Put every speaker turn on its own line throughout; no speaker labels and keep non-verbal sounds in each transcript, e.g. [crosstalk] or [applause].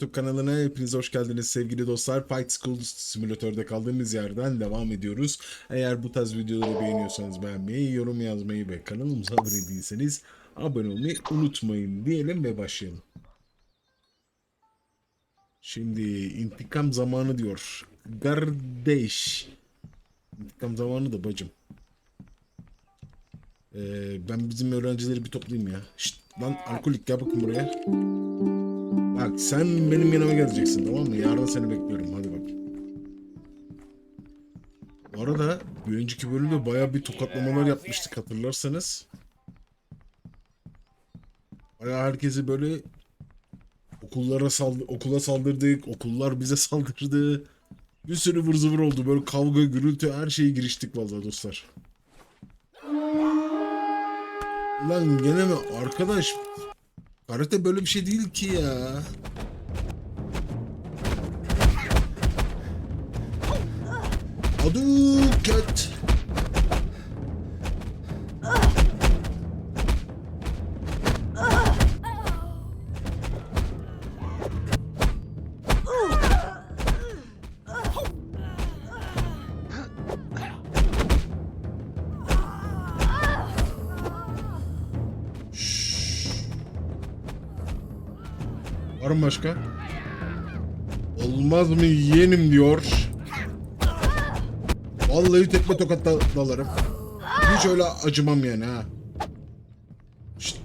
YouTube kanalına hepiniz hoş geldiniz sevgili dostlar. Fight School simülatörde kaldığımız yerden devam ediyoruz. Eğer bu tarz videoları beğeniyorsanız beğenmeyi, yorum yazmayı ve kanalımıza abone değilseniz abone olmayı unutmayın diyelim ve başlayalım. Şimdi intikam zamanı diyor. Kardeş. İntikam zamanı da bacım. Ee, ben bizim öğrencileri bir toplayayım ya. Şşt, lan alkolik gel bakın buraya. Bak sen benim yanıma geleceksin tamam mı? Yarın seni bekliyorum. Hadi bak. Bu arada bir önceki bölümde baya bir tokatlamalar yapmıştık hatırlarsanız. Baya herkesi böyle okullara saldı okula saldırdık. Okullar bize [laughs] saldırdı. Bir sürü vır zıvır oldu. Böyle kavga, gürültü her şeye giriştik vallahi dostlar. Lan gene mi? Arkadaş Karate böyle bir şey değil ki ya. Aduket. Başka? Olmaz mı yeğenim diyor. Vallahi tekme tokat da dalarım. Hiç öyle acımam yani ha. Şşt.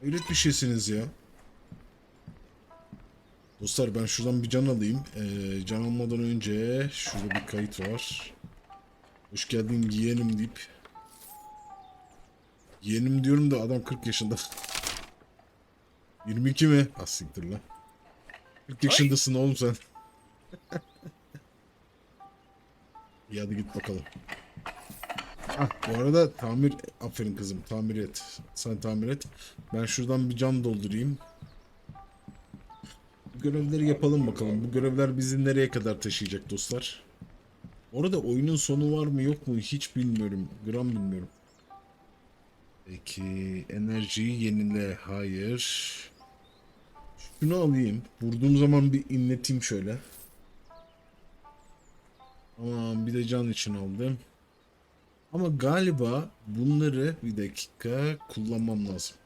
Hayret bir şeysiniz ya. Dostlar ben şuradan bir can alayım. Ee, can almadan önce şurada bir kayıt var. Hoş geldin yeğenim deyip Yeğenim diyorum da adam 40 yaşında. 22 mi? Az siktir lan. 40 yaşındasın oğlum sen. İyi hadi git bakalım. Ah, bu arada tamir... Aferin kızım tamir et. Sen tamir et. Ben şuradan bir can doldurayım. Bu görevleri yapalım bakalım. Bu görevler bizi nereye kadar taşıyacak dostlar? Orada oyunun sonu var mı yok mu hiç bilmiyorum. Gram bilmiyorum. Peki enerjiyi yenile. Hayır. Şunu alayım. Vurduğum zaman bir inleteyim şöyle. Tamam bir de can için aldım. Ama galiba bunları bir dakika kullanmam lazım.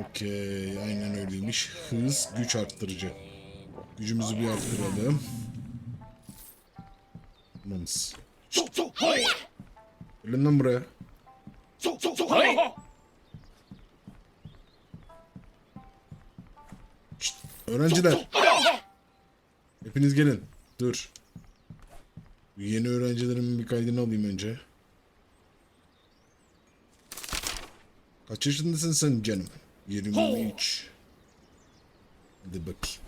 Okey aynen öyleymiş. Hız güç arttırıcı. Gücümüzü bir arttıralım. Tamamız. Gelin lan buraya. Şşt, öğrenciler. Hepiniz gelin. Dur. Yeni öğrencilerimin bir kaydını alayım önce. Kaç yaşındasın sen canım? 23. Hadi bakayım.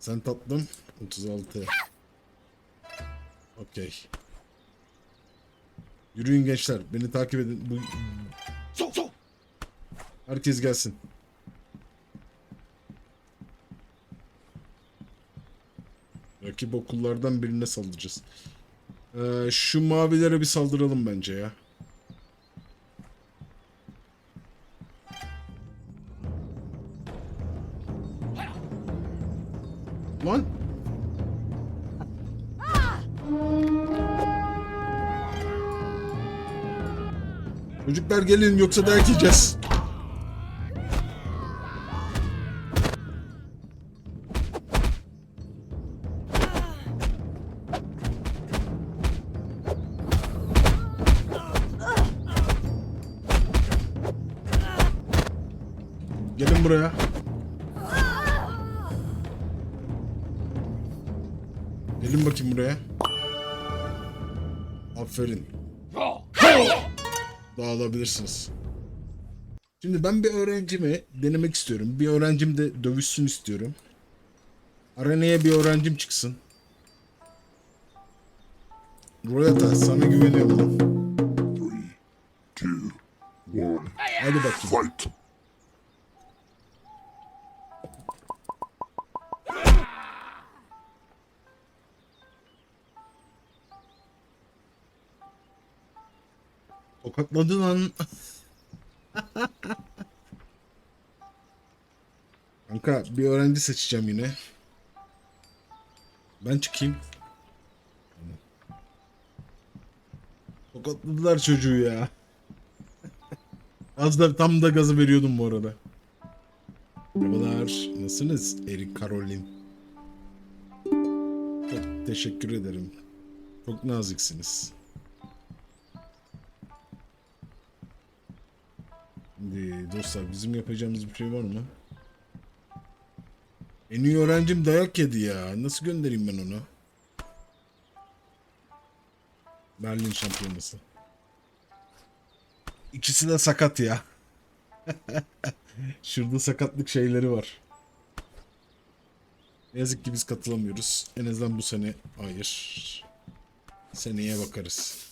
Sen tatlım. 36. Okey. Yürüyün gençler. Beni takip edin. Bu... Herkes gelsin. Rakip okullardan birine saldıracağız. Ee, şu mavilere bir saldıralım bence ya. Çocuklar gelin yoksa dayak yiyeceğiz. Gelin buraya. Gelin bakayım buraya. Aferin. Dağılabilirsiniz. Şimdi ben bir öğrencimi denemek istiyorum. Bir öğrencim de dövüşsün istiyorum. Arenaya bir öğrencim çıksın. Royata sana güveniyorum.
Three, two, one,
Hadi bakayım.
fight!
Tokatladı lan. Kanka bir öğrenci seçeceğim yine. Ben çıkayım. Tokatladılar çocuğu ya. Az da tam da gazı veriyordum bu arada. Merhabalar. Nasılsınız? Erik Karolin. Çok teşekkür ederim. Çok naziksiniz. Şimdi dostlar bizim yapacağımız bir şey var mı? En iyi öğrencim dayak yedi ya. Nasıl göndereyim ben onu? Berlin şampiyonası. İkisi de sakat ya. [laughs] Şurada sakatlık şeyleri var. Ne yazık ki biz katılamıyoruz. En azından bu sene hayır. Seneye bakarız.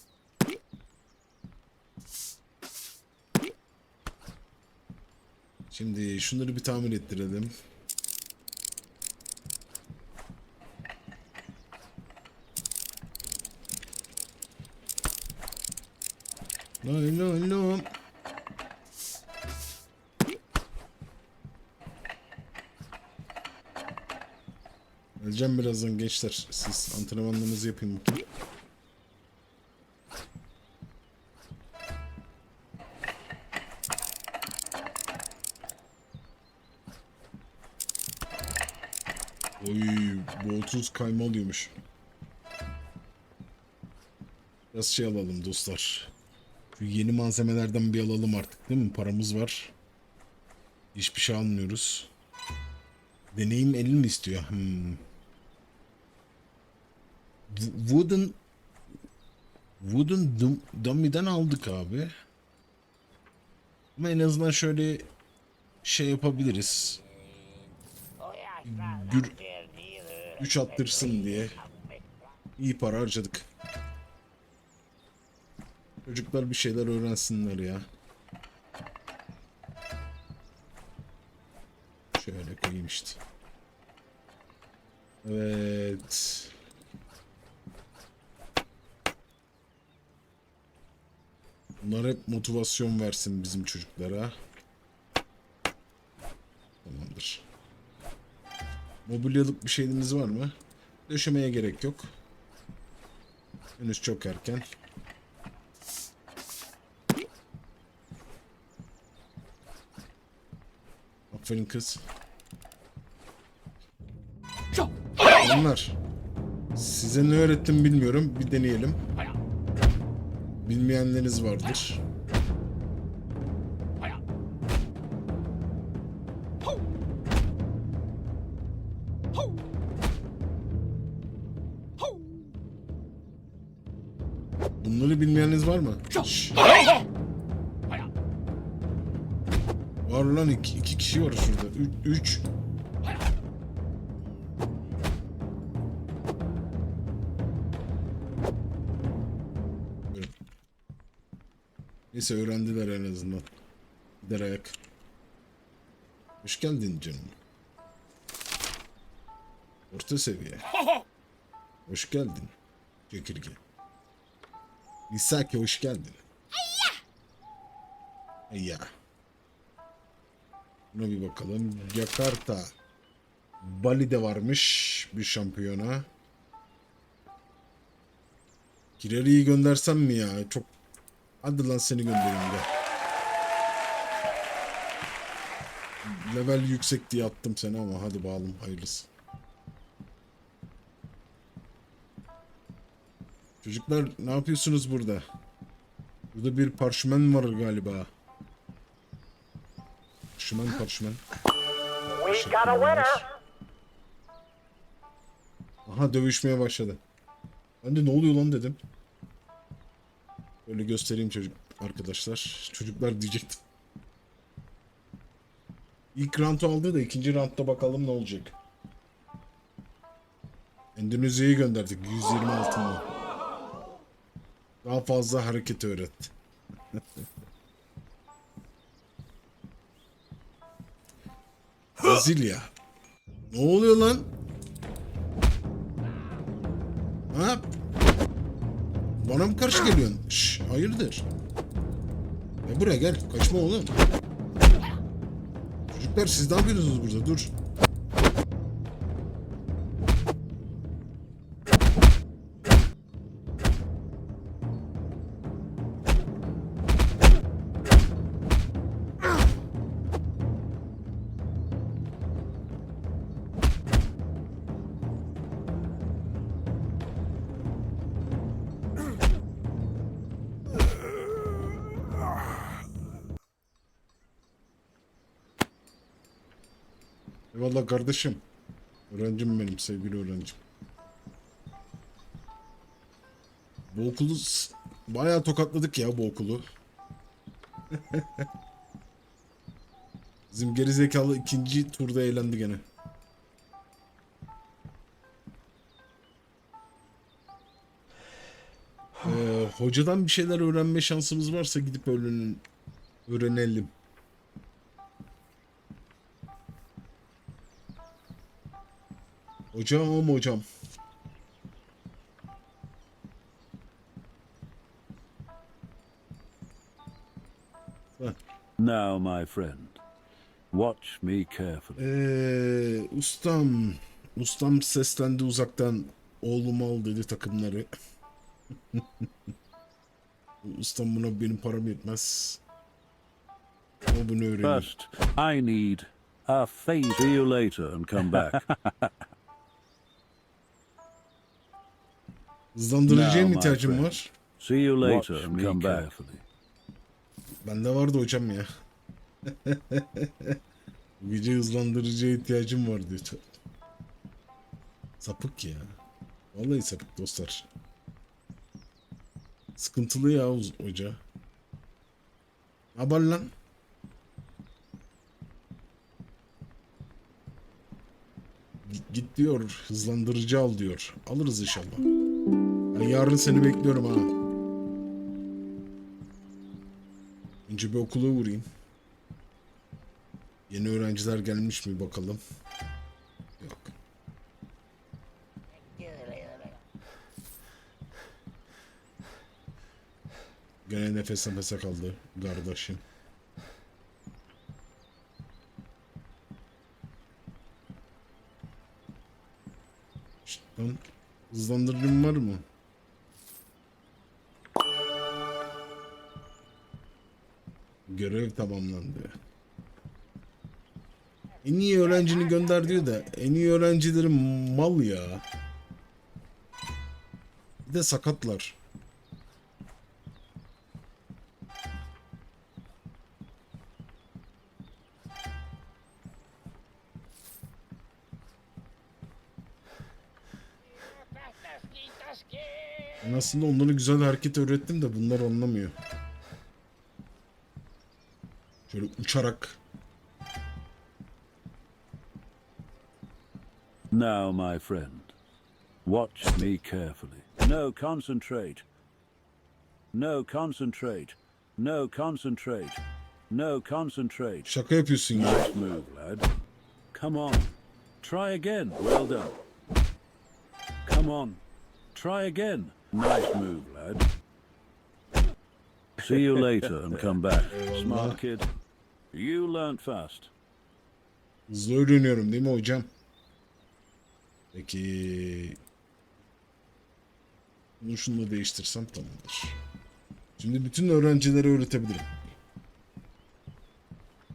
Şimdi şunları bir tamir ettirelim. Lay lay lay. Geleceğim birazdan gençler. Siz antrenmanlarınızı yapın bakayım. 30 kayma alıyormuş. Biraz şey alalım dostlar. Şu yeni malzemelerden bir alalım artık değil mi? Paramız var. Hiçbir şey almıyoruz. Deneyim 50 mi istiyor? Hmm. Wooden Wooden dum- Dummy'den aldık abi. Ama en azından şöyle şey yapabiliriz. Gür güç attırsın diye iyi para harcadık. Çocuklar bir şeyler öğrensinler ya. Şöyle koyayım işte. Evet. Bunlar hep motivasyon versin bizim çocuklara. Tamamdır. Mobilyalık bir şeyiniz var mı? Döşemeye gerek yok. Henüz çok erken. Aferin kız. Onlar. Size ne öğrettim bilmiyorum. Bir deneyelim. Bilmeyenleriniz vardır. Bunları bilmeyeniniz var mı? Şşş. Var lan iki, iki kişi var şurada. Ü- üç. Neyse öğrendiler en azından. Gider ayak. Hoş geldin canım. Orta seviye. Hoş geldin. Çekirge. Misaki hoş geldin. Ayya. Buna bir bakalım. Jakarta. Bali'de varmış bir şampiyona. Kirari'yi göndersem mi ya? Çok... Hadi lan seni göndereyim de. Level yüksek diye attım seni ama hadi bakalım hayırlısı. Çocuklar ne yapıyorsunuz burada? Burada bir parşömen var galiba. Parşömen parşömen. Aha dövüşmeye başladı. Ben de ne oluyor lan dedim. Böyle göstereyim çocuk arkadaşlar. Çocuklar diyecektim. İlk round'u aldı da ikinci roundda bakalım ne olacak. Endonezya'yı gönderdik 120 altınla. Daha fazla hareket öğret. Brezilya. Ne oluyor lan? Ha? Bana mı karşı geliyorsun? Şş, hayırdır? Gel buraya gel. Kaçma oğlum. Çocuklar siz ne yapıyorsunuz burada? Dur. Eyvallah kardeşim. Öğrencim benim sevgili öğrencim. Bu okulu bayağı tokatladık ya bu okulu. [laughs] Bizim gerizekalı ikinci turda eğlendi gene. Ee, hocadan bir şeyler öğrenme şansımız varsa gidip öğrenelim. öğrenelim. Hocam hocam.
Now, my friend, watch me carefully.
Ee, ustam. Ustam seslendi uzaktan. Oğlum al dedi takımları. [laughs] ustam buna benim param yetmez. Ama bunu öğreneyim.
First, I need a phase. See you later and come back. [laughs]
Hızlandırıcıya mı ihtiyacım var?
See you
Watch
later and
me
come back.
Bende vardı hocam ya. [laughs] Bu gece hızlandırıcıya ihtiyacım var diyor. Sapık ya. Vallahi sapık dostlar. Sıkıntılı ya hoca. Haber lan. Git, git diyor. Hızlandırıcı al diyor. Alırız inşallah. Ben yarın seni bekliyorum ha. Önce bir okula uğrayayım. Yeni öğrenciler gelmiş mi bakalım. Yok. Gene nefes nefese kaldı kardeşim. Şşt lan, hızlandırıcım var mı? Görev tamamlandı. En iyi öğrencini gönder diyor da en iyi öğrencilerin mal ya. Bir de sakatlar. Aslında onlara güzel hareket öğrettim de bunlar anlamıyor. Şöyle uçarak
Now, my friend, watch me carefully. No, concentrate. No, concentrate. No, concentrate. No, concentrate.
şaka yapıyorsun ya.
Nice move, lad. Come on. Try again. Well done. Come on. Try again. Nice move, lad. See you later and come back. [laughs] Smart kid. You learnt fast.
Hızlı öğreniyorum değil mi hocam? Peki... Bunu şununla değiştirsem tamamdır. Şimdi bütün öğrencilere öğretebilirim.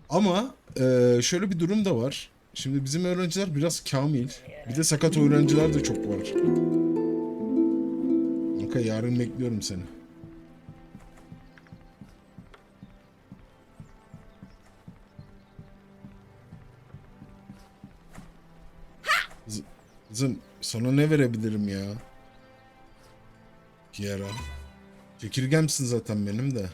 Ama eee, şöyle bir durum da var. Şimdi bizim öğrenciler biraz kamil. Bir de sakat öğrenciler de çok var. Kanka yarın bekliyorum seni. Kızım sana ne verebilirim ya? Kiara. Çekirgemsin zaten benim de.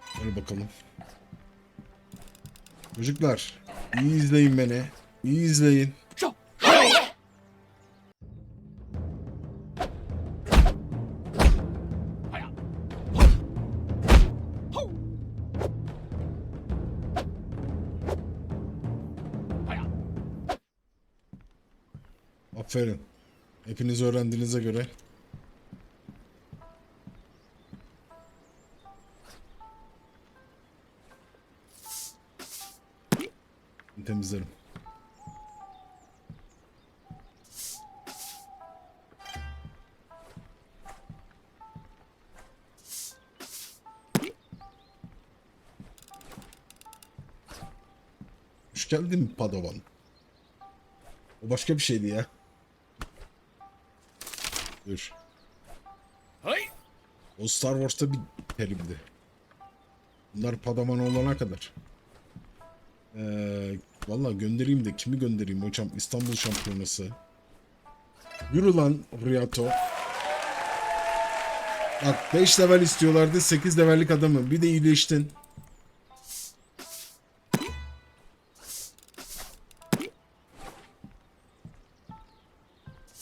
Hadi bakalım. Çocuklar iyi izleyin beni. İyi izleyin. Hepiniz öğrendiğinize göre. Temizlerim. Hoş geldin Padovan. O başka bir şeydi ya. Dur. O Star Wars'ta bir terimdi. Bunlar Padawan olana kadar. Ee, Valla göndereyim de kimi göndereyim hocam? İstanbul şampiyonası. Yürü lan Riyato. Bak 5 level istiyorlardı 8 levellik adamı. Bir de iyileştin.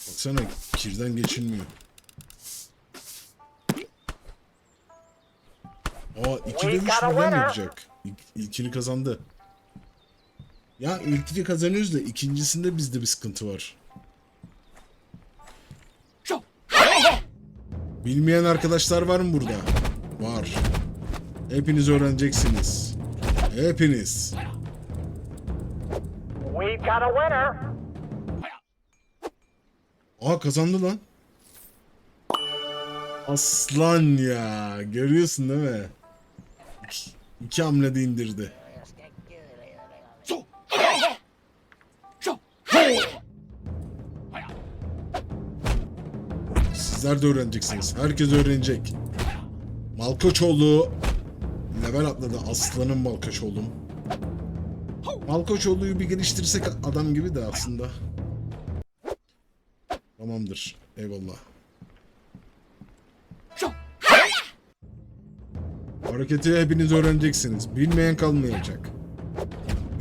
Baksana kirden geçilmiyor. Aa
a
düşmeden
winner.
yapacak. İlkini kazandı. Ya ilkini kazanıyoruz da ikincisinde bizde bir sıkıntı var. Bilmeyen arkadaşlar var mı burada? Var. Hepiniz öğreneceksiniz. Hepiniz.
We've got a winner.
Aa kazandı lan. Aslan ya. Görüyorsun değil mi? İki, iki hamlede indirdi. Sizler de öğreneceksiniz. Herkes öğrenecek. Malkoçoğlu level atladı. Aslanın Malkoçoğlu'm. Malkoçoğlu'yu bir geliştirsek adam gibi de aslında. Tamamdır. Eyvallah. Hareketi hepiniz öğreneceksiniz. Bilmeyen kalmayacak.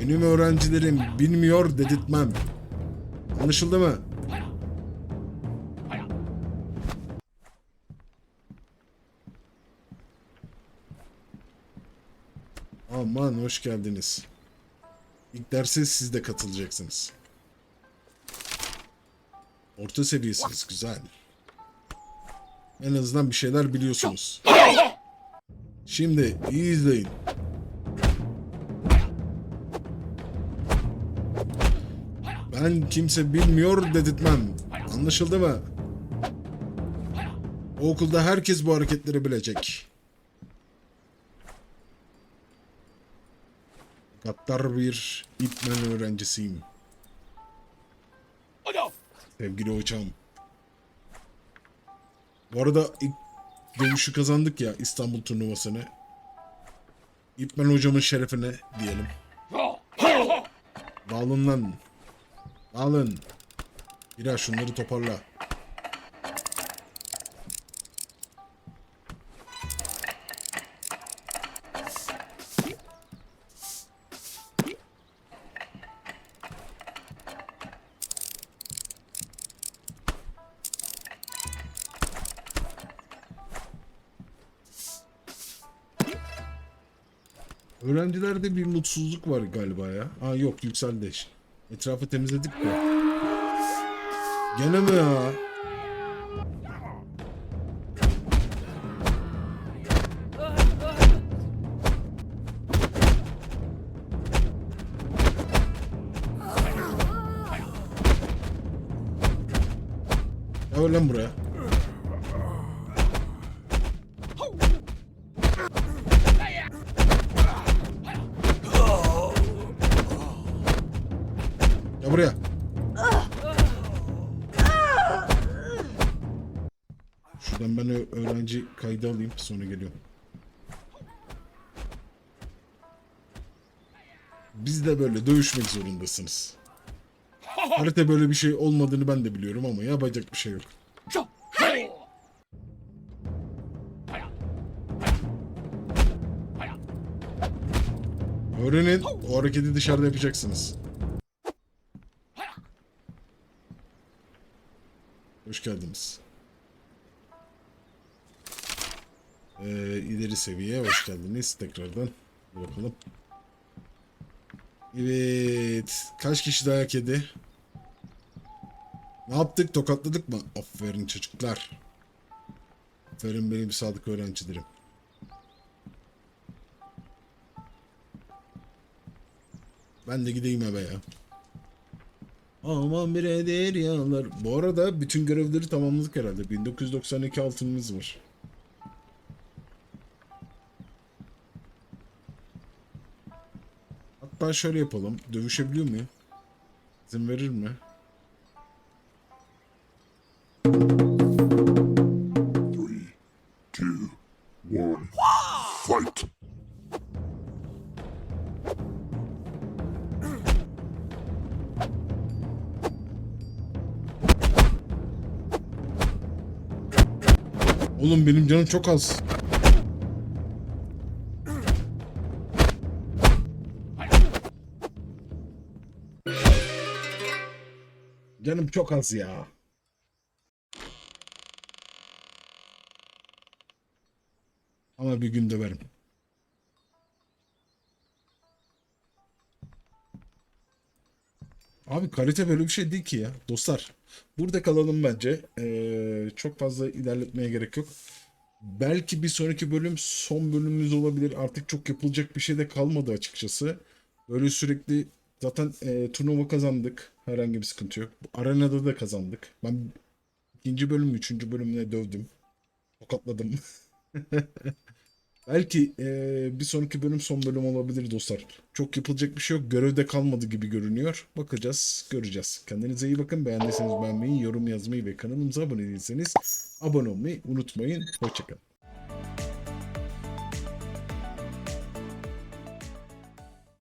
Benim öğrencilerim bilmiyor dedirtmem. Anlaşıldı mı? Aman hoş geldiniz. İlk derse siz de katılacaksınız. Orta seviyesiniz güzel. En azından bir şeyler biliyorsunuz. Şimdi iyi izleyin. Ben kimse bilmiyor dedirtmem. Anlaşıldı mı? O okulda herkes bu hareketleri bilecek. Gattar bir ipmen öğrencisiyim. Sevgili hocam. Bu arada ilk dövüşü kazandık ya İstanbul turnuvasını. İpmen hocamın şerefine diyelim. Dağılın lan. Dağılın. Biraz şunları toparla. Öğrencilerde bir mutsuzluk var galiba ya. Aa yok yükseldi. Etrafı temizledik de. Gene mi ya? Gel buraya. Şuradan ben öğrenci kaydı alayım sonra geliyorum. Biz de böyle dövüşmek zorundasınız. Harita böyle bir şey olmadığını ben de biliyorum ama yapacak bir şey yok. Öğrenin, o hareketi dışarıda yapacaksınız. Hoş geldiniz. Ee, ileri seviye hoş geldiniz tekrardan. Bir bakalım. Evet. Kaç kişi dayak yedi? Ne yaptık? Tokatladık mı? Aferin çocuklar. Aferin benim sadık öğrencilerim. Ben de gideyim eve ya. Aman bir eder yanar. Bu arada bütün görevleri tamamladık herhalde. 1992 altınımız var. Hatta şöyle yapalım. Dövüşebiliyor muyum? İzin verir mi? Oğlum benim canım çok az. Canım çok az ya. Ama bir gün döverim. Abi kalite böyle bir şey değil ki ya. Dostlar burada kalalım bence. Ee, çok fazla ilerletmeye gerek yok. Belki bir sonraki bölüm son bölümümüz olabilir. Artık çok yapılacak bir şey de kalmadı açıkçası. Böyle sürekli zaten e, turnuva kazandık. Herhangi bir sıkıntı yok. Arenada da kazandık. Ben ikinci bölüm, üçüncü bölümüne dövdüm. Tokatladım. [laughs] Belki e, bir sonraki bölüm son bölüm olabilir dostlar. Çok yapılacak bir şey yok. Görevde kalmadı gibi görünüyor. Bakacağız, göreceğiz. Kendinize iyi bakın. Beğendiyseniz beğenmeyi, yorum yazmayı ve kanalımıza abone değilseniz abone olmayı unutmayın. Hoşçakalın.